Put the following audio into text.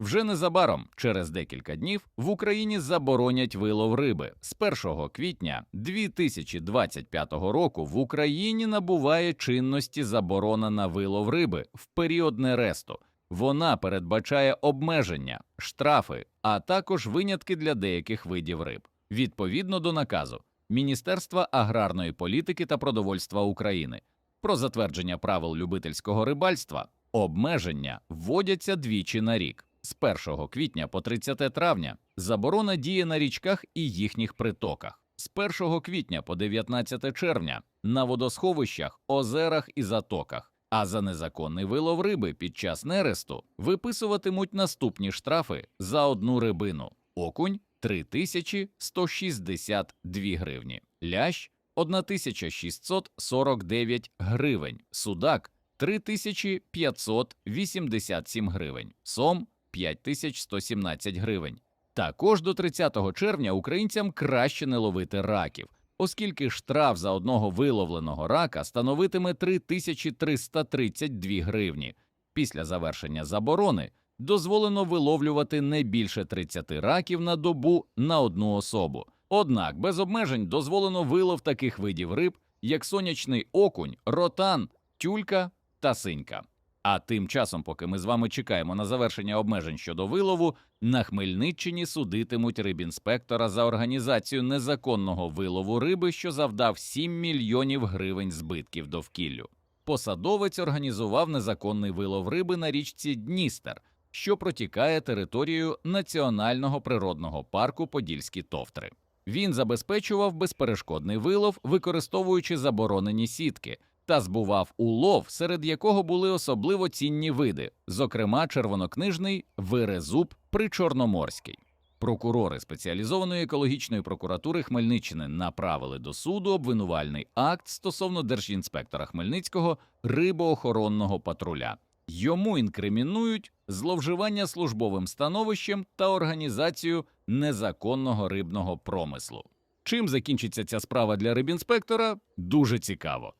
Вже незабаром, через декілька днів, в Україні заборонять вилов риби. З 1 квітня 2025 року в Україні набуває чинності заборона на вилов риби в період нересту. Вона передбачає обмеження, штрафи, а також винятки для деяких видів риб. Відповідно до наказу Міністерства аграрної політики та продовольства України про затвердження правил любительського рибальства обмеження вводяться двічі на рік. З 1 квітня по 30 травня заборона діє на річках і їхніх притоках. З 1 квітня по 19 червня на водосховищах, озерах і затоках. А за незаконний вилов риби під час нересту виписуватимуть наступні штрафи за одну рибину: окунь 3162 гривні, лящ 1649 гривень, судак 3587 гривень, сом 5117 гривень. Також до 30 червня українцям краще не ловити раків, оскільки штраф за одного виловленого рака становитиме 3332 гривні. Після завершення заборони дозволено виловлювати не більше 30 раків на добу на одну особу. Однак без обмежень дозволено вилов таких видів риб, як сонячний окунь, ротан, тюлька та синька. А тим часом, поки ми з вами чекаємо на завершення обмежень щодо вилову, на Хмельниччині судитимуть рибінспектора за організацію незаконного вилову риби, що завдав 7 мільйонів гривень збитків довкіллю. Посадовець організував незаконний вилов риби на річці Дністер, що протікає територією Національного природного парку Подільські товтри. Він забезпечував безперешкодний вилов, використовуючи заборонені сітки, та збував улов, серед якого були особливо цінні види, зокрема червонокнижний вирезуб причорноморський. Прокурори спеціалізованої екологічної прокуратури Хмельниччини направили до суду обвинувальний акт стосовно держінспектора Хмельницького рибоохоронного патруля. Йому інкримінують зловживання службовим становищем та організацію незаконного рибного промислу. Чим закінчиться ця справа для рибінспектора? Дуже цікаво.